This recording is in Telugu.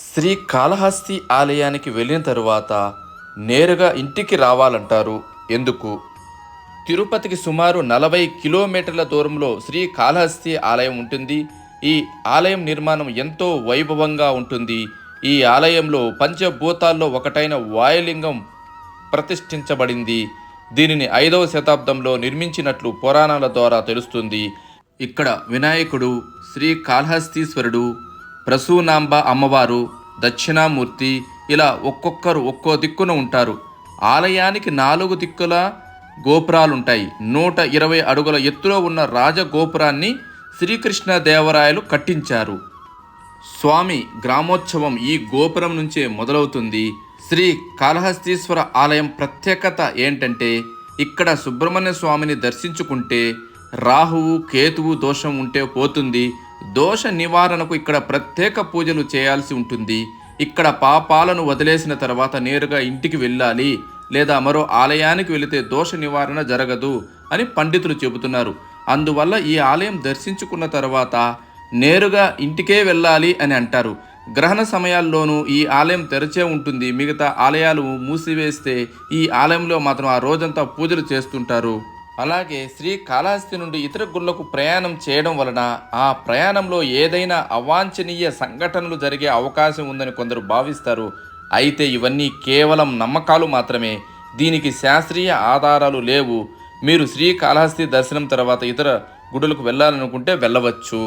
శ్రీ కాళహస్తి ఆలయానికి వెళ్ళిన తరువాత నేరుగా ఇంటికి రావాలంటారు. ఎందుకు? తిరుపతికి సుమారు నలభై కిలోమీటర్ల దూరంలో శ్రీ కాళహస్తి ఆలయం ఉంటుంది. ఈ ఆలయం నిర్మాణం ఎంతో వైభవంగా ఉంటుంది. ఈ ఆలయంలో పంచభూతాల్లో ఒకటైన వాయులింగం ప్రతిష్ఠించబడింది. దీనిని ఐదవ శతాబ్దంలో నిర్మించినట్లు పురాణాల ద్వారా తెలుస్తుంది. ఇక్కడ వినాయకుడు శ్రీ కాళహస్తీశ్వరుడు ప్రసూనాంబ అమ్మవారు దక్షిణామూర్తి ఇలా ఒక్కొక్కరు ఒక్కో దిక్కున ఉంటారు. ఆలయానికి నాలుగు దిక్కుల గోపురాలుంటాయి. నూట ఇరవై అడుగుల ఎత్తులో ఉన్న రాజగోపురాన్ని శ్రీకృష్ణదేవరాయలు కట్టించారు. స్వామి గ్రామోత్సవం ఈ గోపురం నుంచే మొదలవుతుంది. శ్రీ కాళహస్తీశ్వర ఆలయం ప్రత్యేకత ఏంటంటే ఇక్కడ సుబ్రహ్మణ్య స్వామిని దర్శించుకుంటే రాహువు కేతువు దోషం ఉంటే పోతుంది. దోష నివారణకు ఇక్కడ ప్రత్యేక పూజలు చేయాల్సి ఉంటుంది. ఇక్కడ పాపాలను వదిలేసిన తర్వాత నేరుగా ఇంటికి వెళ్ళాలి లేదా మరో ఆలయానికి వెళితే దోష నివారణ జరగదు అని పండితులు చెబుతున్నారు. అందువల్ల ఈ ఆలయం దర్శించుకున్న తర్వాత నేరుగా ఇంటికే వెళ్ళాలి అని అంటారు. గ్రహణ సమయాల్లోనూ ఈ ఆలయం తెరచే ఉంటుంది. మిగతా ఆలయాలు మూసివేస్తే ఈ ఆలయంలో మాత్రం ఆ రోజంతా పూజలు చేస్తుంటారు. అలాగే శ్రీ కాళహస్తి నుండి ఇతర గుళ్ళకు ప్రయాణం చేయడం వలన ఆ ప్రయాణంలో ఏదైనా అవాంఛనీయ సంఘటనలు జరిగే అవకాశం ఉందని కొందరు భావిస్తారు. అయితే ఇవన్నీ కేవలం నమ్మకాలు మాత్రమే. దీనికి శాస్త్రీయ ఆధారాలు లేవు. మీరు శ్రీ కాళహస్తి దర్శనం తర్వాత ఇతర గుడులకు వెళ్ళాలనుకుంటే వెళ్ళవచ్చు.